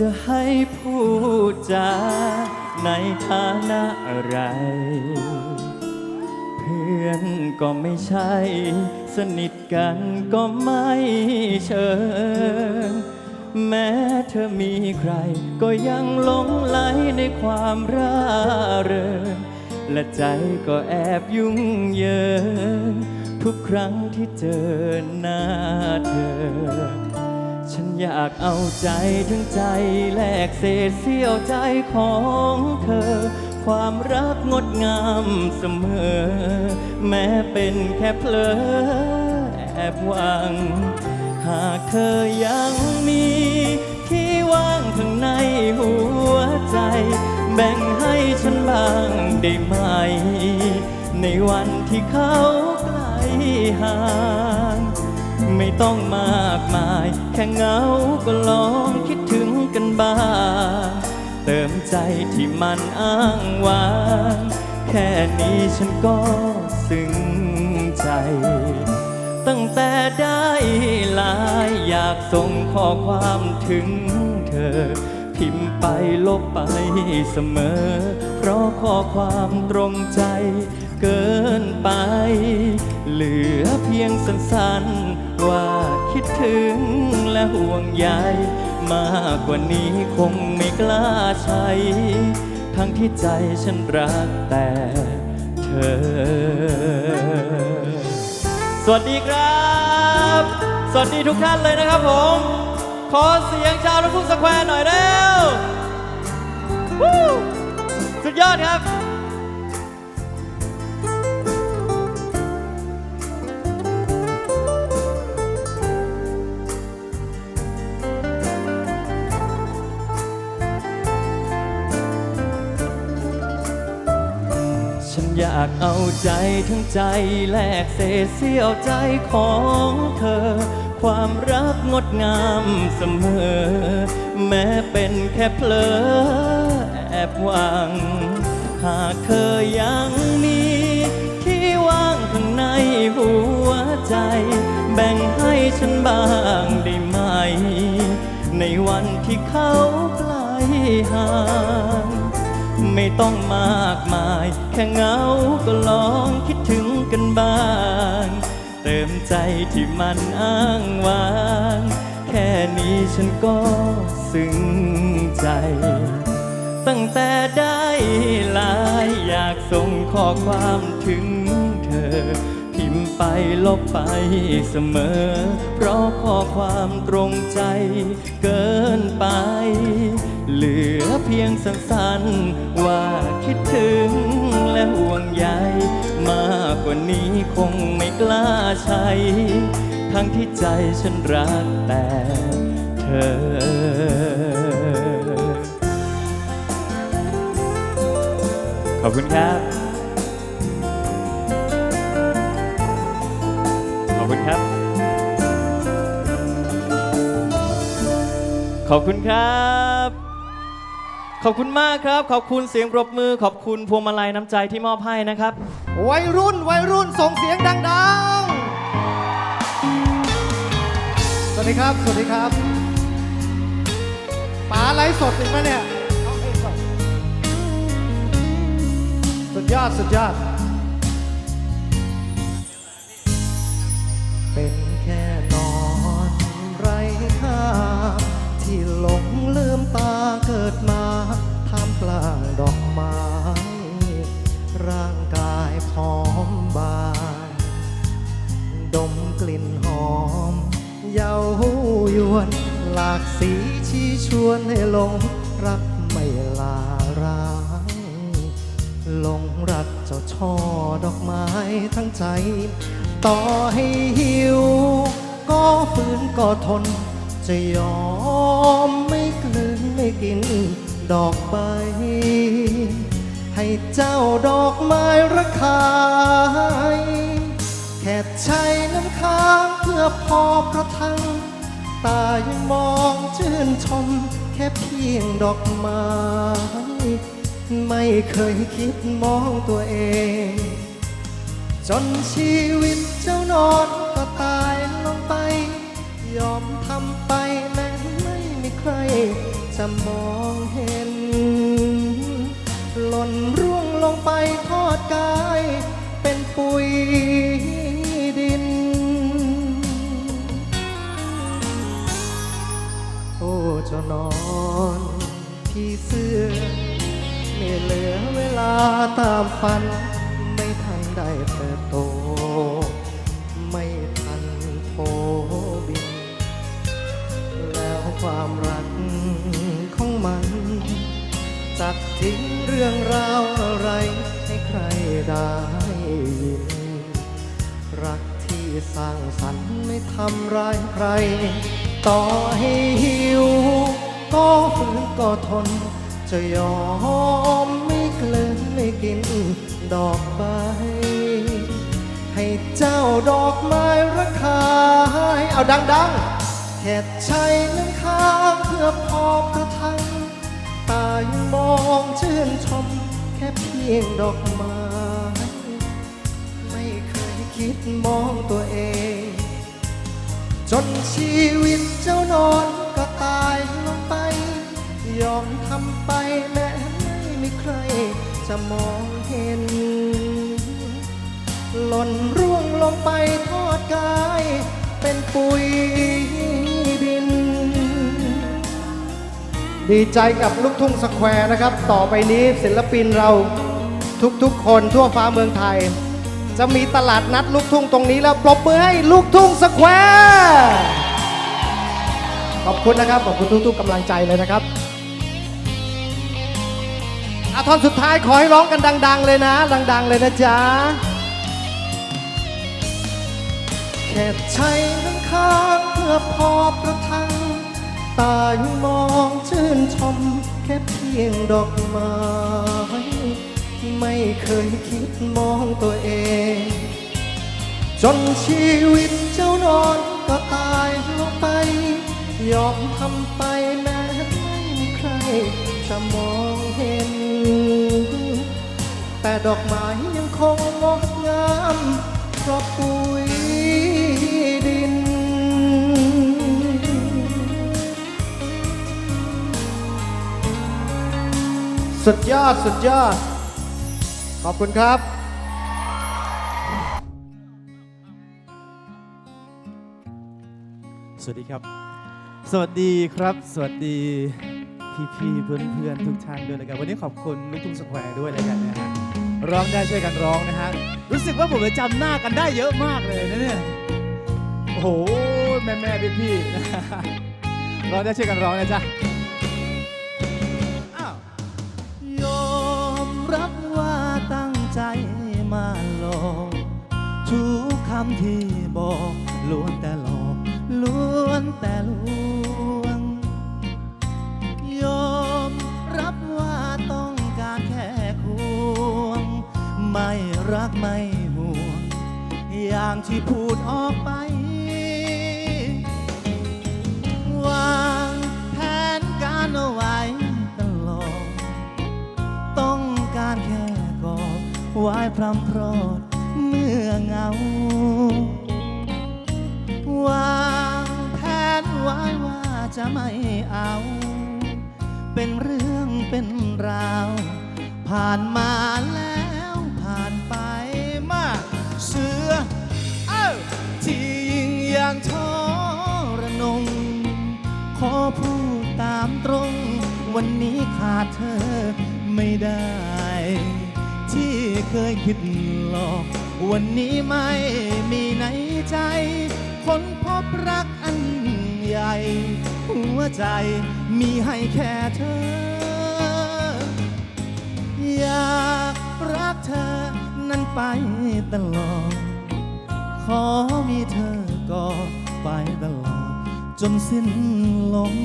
จะให้พูดจาในฐานะอะไร เพื่อนก็ไม่ใช่ สนิทกันก็ไม่เชิงแม้เธอมีใคร ก็ยังหลงไหลในความร่าเริงและใจก็แอบยุ่งเหยิงทุกครั้งที่เจอหน้าเธอ อยากเอาใจทั้งใจแลกเศษเสี้ยวใจของเธอ ความรักงดงามเสมอ แม้เป็นแค่เพลอแอบหวัง หากเธอยังมีที่ว่างข้างในหัวใจ แบ่งให้ฉันบ้างได้ไหม ในวันที่เขาใกลห่าง ไม่ต้องมากมาย แค่เหงาก็ลองคิดถึงกันบ้าง เติมใจที่มันอ้างว้าง แค่นี้ฉันก็ซึ้งใจ ตั้งแต่ได้ลายอยากส่งข้อความถึงเธอ พิมพ์ไปลบไปเสมอ เพราะข้อความตรงใจเกินไป เหลือเพียงสั้นๆ ว่าคิดถึงและห่วงใยมากกว่านี้คงไม่กล้าใช้ ทั้งที่ใจฉันรักแต่เธอ สวัสดีครับ สวัสดีทุกท่านเลยนะครับผม ขอเสียงชาวลูกทุ่งสแควร์หน่อยเร็ววู้สุดยอดครับ อยากเอาใจทั้งใจแลกเศษเสี้ยวใจของเธอ ความรักงดงามเสมอ แม้เป็นแค่เพลอแอบหวัง หากเธอยังมีที่ว่างข้างในหัวใจ แบ่งให้ฉันบ้างได้ไหม ในวันที่เขาใกลห่าง ไม่ต้องมากมาย แค่เหงาก็ลองคิดถึงกันบ้าง เติมใจที่มันอ้างว้าง แค่นี้ฉันก็ซึ้งใจ ตั้งแต่ได้ลายอยากส่งข้อความถึง ไปลบไปเสมอ เพราะข้อความตรงใจเกินไป เหลือเพียงสั้นๆว่าคิดถึงและห่วงใยมากกว่านี้คงไม่กล้าใช้ ทั้งที่ใจฉันรักแต่เธอ ขอบคุณครับ ขอบคุณครับ ขอบคุณมากครับ ขอบคุณเสียงปรบมือ ขอบคุณพวงมาลัยน้ำใจที่มอบให้นะครับ วัยรุ่นวัยรุ่นส่งเสียงดังๆ สวัสดีครับ สวัสดีครับป๋าไลฟ์สดจริงไหมเนี่ยสดสุดยอด สุดยอด ที่หลงลืมตาเกิดมาท่ามกลางดอกไม้ ร่างกายพร้อมบาน ดมกลิ่นหอม เย้ายวน หลากสีชี้ชวนให้หลงรักไม่ลาร้างหลงรักเจ้าช่อดอกไม้ทั้งใจ ต่อให้หิว ก็ฝืนก็ทน จะยอมไม่กลืนไม่กินดอกใบ ให้เจ้าดอกไม้ระคายแค่ใช้น้ำค้างเพื่อพอประทัง ตายังมองชื่นชม แค่เพียงดอกไม้ไม่เคยคิดมองตัวเอง จนชีวิตเจ้านอน ยอมทำไปแม้ไม่มีใคร จะมองเห็น หล่นร่วงลงไปทอดกาย เป็นปุ๋ยดิน โอ้เจ้านอนพี่เสื้อ ไม่เหลือเวลาตามฝัน ไม่ทันได้เติบโต ความรักของมัน จัดทิ้งเรื่องราวอะไรให้ใครได้ยินรักที่สร้างสรรค์ไม่ทำร้ายใคร ต่อให้หิว ก็ฝืนก็ทน จะยอมไม่เคลิ้มไม่กินดอกใบให้เจ้าดอกไม้ราคาเอาดัง ๆ แค่ใช้น้ำค้างเพื่อพอประทังตายมองชื่นชม แค่เพียงดอกไม้ไม่เคยคิดมองตัวเอง จนชีวิตเจ้านอนก็ตายลงไป ยอมทำไปแม้ไม่มีใครจะมองเห็น หล่นร่วงลงไปทอดกายเป็นปุ๋ย ดินดีใจกับลูกทุ่งสแควร์นะครับ ต่อไปนี้ศิลปินเราทุกๆ คนทั่วฟ้าเมืองไทย จะมีตลาดนัดลูกทุ่งตรงนี้แล้ว ปรบมือให้ลูกทุ่งสแควร์ขอบคุณนะครับ ขอบคุณทุกๆกำลังใจเลยนะครับอาทอนสุดท้ายขอให้ร้องกันดัง ๆ เลยนะ ดัง ๆ เลยนะจ๊ะแค่ใช้ ค้างเพื่อพอประทัง ตายมองชื่นชม แค่เพียงดอกไม้ไม่เคยคิดมองตัวเอง จนชีวิตเจ้านอนก็ตายลงไป ยอมทำไปแม้ไม่มีใคร จะมองเห็น แต่ดอกไม้ยังคงงดงามเพราะปุ๋ย สุดยอด สุดยอด ขอบคุณครับ สวัสดีครับ สวัสดีครับ สวัสดีพี่ๆเพื่อนๆทุกท่านด้วยนะครับวันนี้ขอบคุณลูกทุ่งสแควร์ด้วยแล้วกันนะฮะร้องได้ช่วยกันร้องนะฮะรู้สึกว่าผมจะจำหน้ากันได้เยอะมากเลยนะเนี่ยโอ้โหแม่แม่พี่พี่ๆร้องได้ช่วยกันร้องนะจ๊ะำที่บอกล้วนแต่หลอกล้วนแต่ลวง ยอมรับว่าต้องการแค่ควง ไม่รักไม่ห่วง อย่างที่พูดออกไป วางแผนการเอาไว้ตลอด ต้องการแค่กอดไว้พรำพรอดเมื่อเงา ผ่านมาแล้วผ่านไปมาเสือเอ้าที่ยิ่งอย่างทรนง ขอพูดตามตรง วันนี้ขาดเธอไม่ได้ ที่เคยคิดหลอก วันนี้ไม่มีในใจคนพบรักอันใหญ่ หัวใจมีให้แค่เธอ อยากรักเธอนั้นไปตลอด ขอมีเธอก็ไปตลอด จนสิ้นลม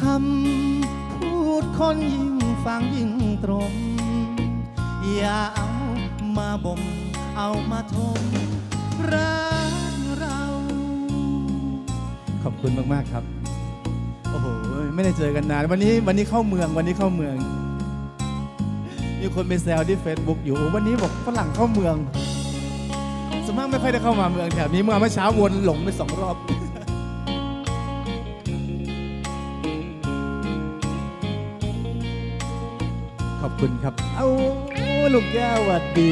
คำพูดคนยิ่งฟังยิ่งตรง อย่าเอามาบ่มเอามาทมรักเรา ขอบคุณมาก ๆ ครับ ไม่ได้เจอกันนาน วันนี้วันนี้เข้าเมืองวันนี้เข้าเมือง มีคนไปแซวที่ Facebook อยู่วันนี้บอกฝรั่งเข้าเมืองสมมติไม่ค่อยได้เข้ามาเมืองแถบนี้เมื่อเมื่อเช้าวนหลงไปสองรอบขอบคุณครับ เอาลูกแก้วหวัดดี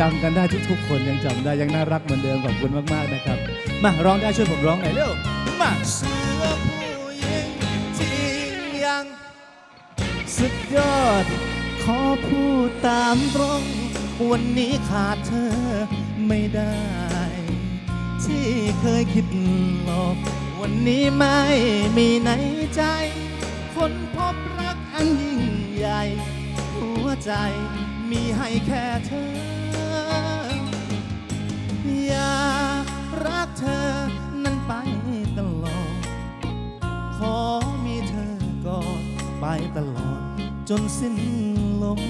จำกันได้ทุกๆคนยังจำได้ยังน่ารักเหมือนเดิมขอบคุณมากๆนะครับ มาร้องได้ช่วยผมร้องหน่อยเร็วมาเสือผู้หญิงที่ยังสุดยอด ขอพูดตามตรงวันนี้ขาดเธอไม่ได้ ที่เคยคิดหลอกวันนี้ไม่มีในใจ คนพบรักอันยิ่งใหญ่ หัวใจมีให้แค่เธอ ยากรักเธอนั้นไปตลอด ขอมีเธอกอดไปตลอด จนสิ้นลม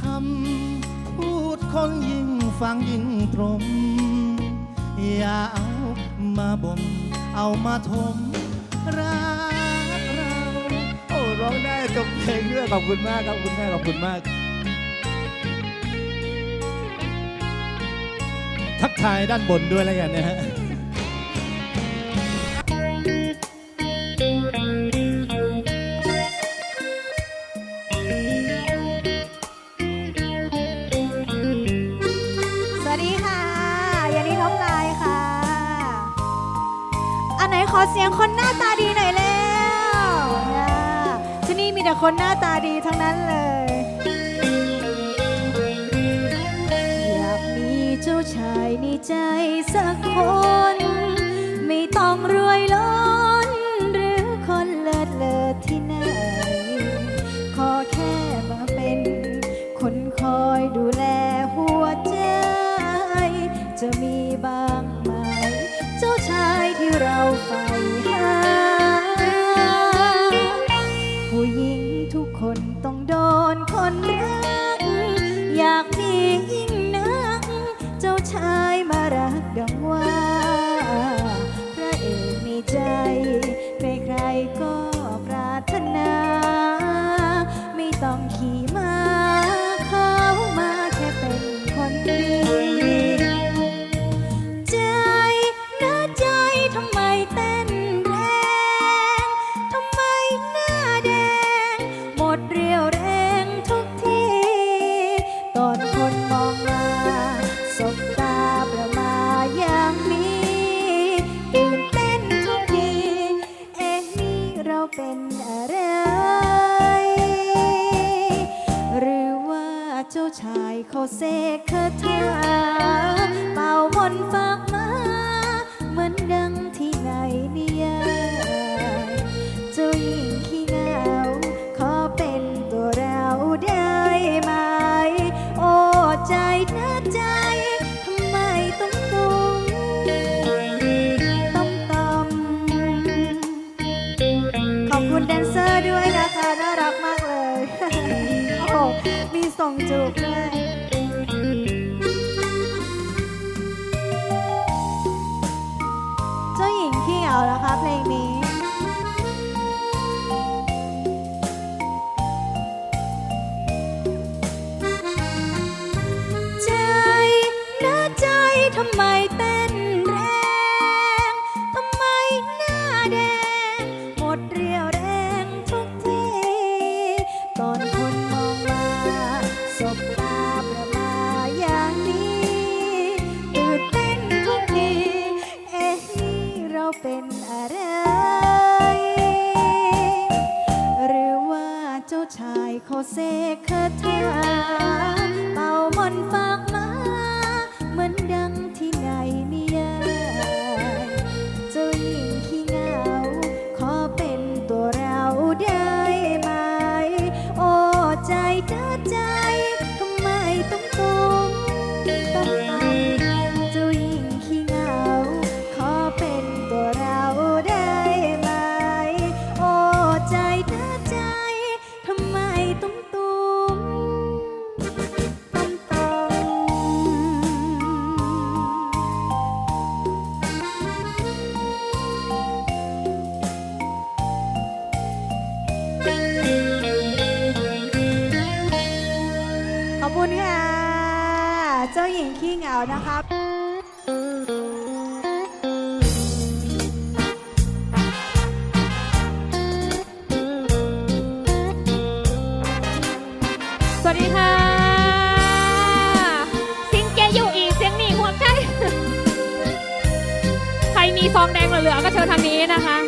คำพูดคนยิ่งฟังยิ่งตรงอย่าเอามาบ่มเอามาทมรักเรา โอ้ร้องได้จบเพลงด้วยขอบคุณมากครับคุณแม่ขอบคุณมาก ทักทายด้านบนด้วยแล้วกันนะฮะสวัสดีค่ะยานิท็อปไลน์ค่ะ อันไหนขอเสียงคนหน้าตาดีหน่อยแล้วที่นี่มีแต่คนหน้าตาดีทั้งนั้นเลย ใจสักคน นะคะ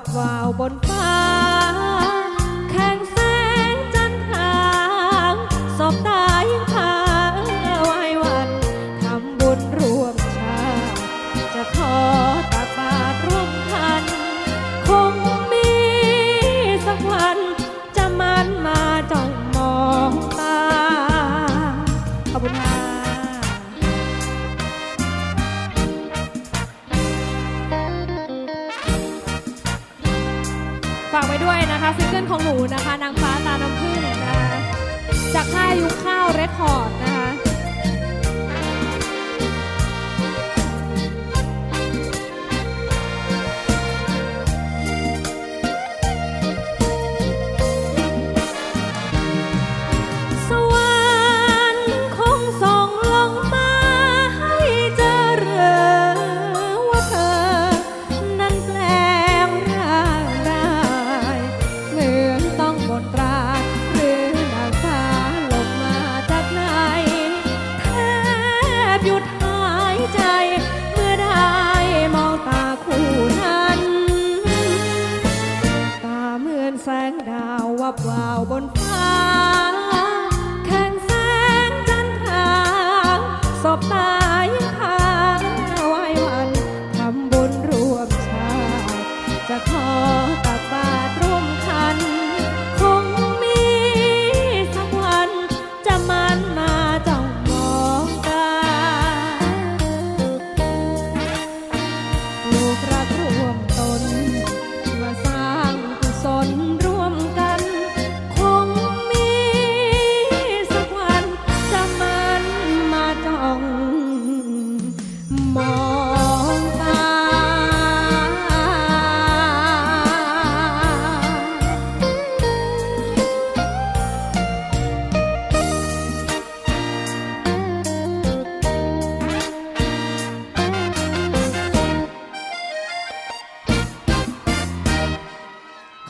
บวาวบนฟ้า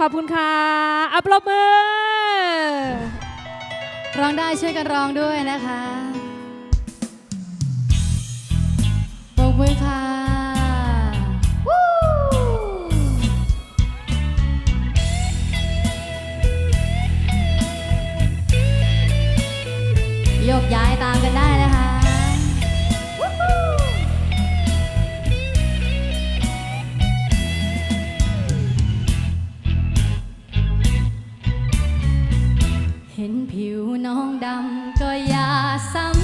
ขอบคุณค่ะ อัปรบมือ ร้องได้ช่วยกันร้องด้วยนะคะปรบมือค่ะโยกย้ายตามกันได้ นผิวน้องดำก็อย่าซ้ำ